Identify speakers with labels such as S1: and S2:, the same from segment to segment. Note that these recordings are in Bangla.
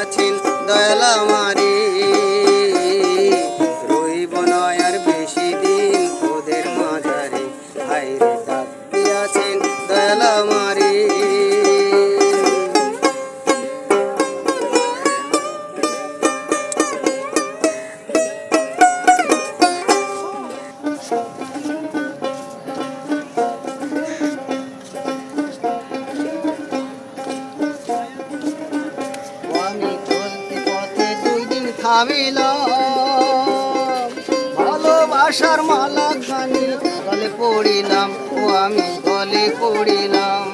S1: দিয়াছেন দয়াল আমারে। থামিলাম ভালোবাসার মালা খানি গলে পড়িলাম, ও আমি গলে পড়িলাম।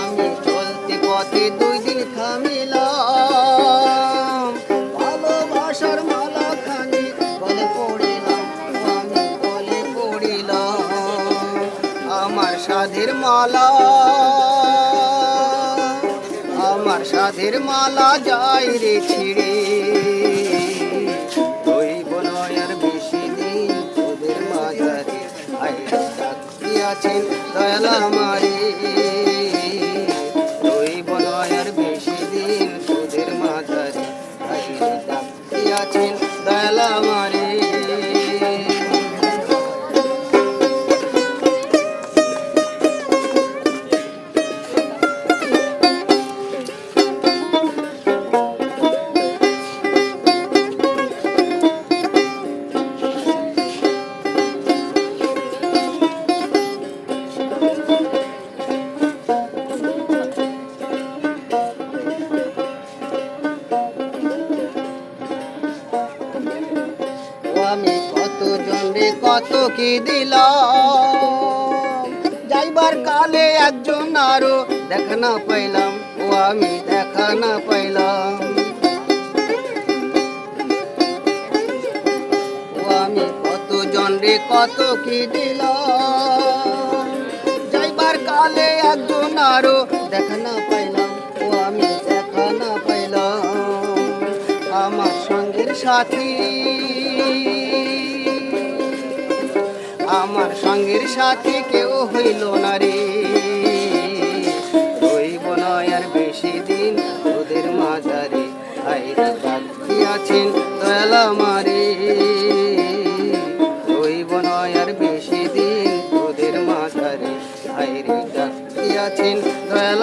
S1: আমি চলতে পথে দুই দিন থামিলাম। ভালোবাসার মালা খানি গলে পড়িলাম আমি গলে পড়িলাম। আমার সাধের মালা সাধের মালা যাই রে ছিড়ে। রইব নয়ার বেশি দিন তোদের মাঝারে আইরা আছেন দয়াল আমারে। নয়ার বেশি দিন তোদের মাঝারে আইরা আছেন কত কি দিলাম? যাইবার কালে একজন আরও দেখা না পাইলাম, ও আমি দেখা না পাইলাম। ও আমি কত কি দিলাম? যাইবার কালে একজন আরও দেখা না পাইলাম, ও আমি দেখা না পাইলাম। আমার সঙ্গের সাথী আমার সঙ্গের সাথে কেউ হইল না রে। রইব নয় আর বেশি দিন ওদের মাঝারে। আইরা আছেন দয়াল আমারে। রইব নয় আর বেশি দিন ওদের মাঝারে। আইরে আছেন দয়াল